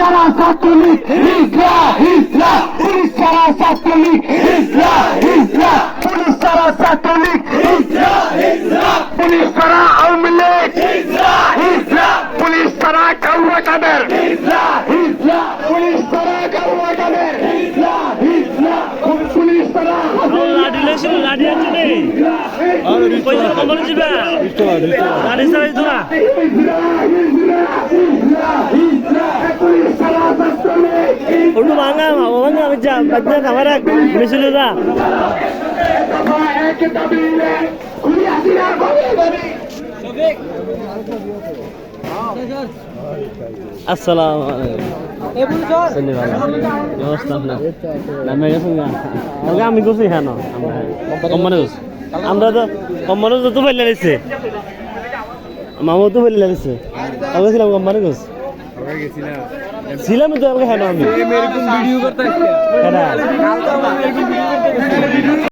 সারা ছাত্রলীগ হিজলা হিজলা পুলিশ সারা ছাত্রলীগ হিজলা হিজলা পুলিশ সারা ছাত্রলীগ হিজলা হিজলা পুলিশ সারা আওয়ামী লীগ হিজলা হিজলা পুলিশ সারা কাউয়া কাদের হিজলা হিজলা পুলিশ সারা কাউয়া কাদের হিজলা হিজলা পুলিশ সারা লাঠি লইছিল লাঠি আছে নেই পয়সা কম দিবা লাঠি চালাই আসসালাম ব্যবস্থা আপনার নামে গেছেন গা আমাকে আমি করছি হ্যাঁ না আমরা আমরা তো কোম্পানি তো ফেলে নিচ্ছে মামু তো ফেলে নিচ্ছে আমি ছিলাম কোম্পানি করছি ছিলাম তো হ্যাঁ আমি। এরকম ভিডিও করতে হ্যাঁ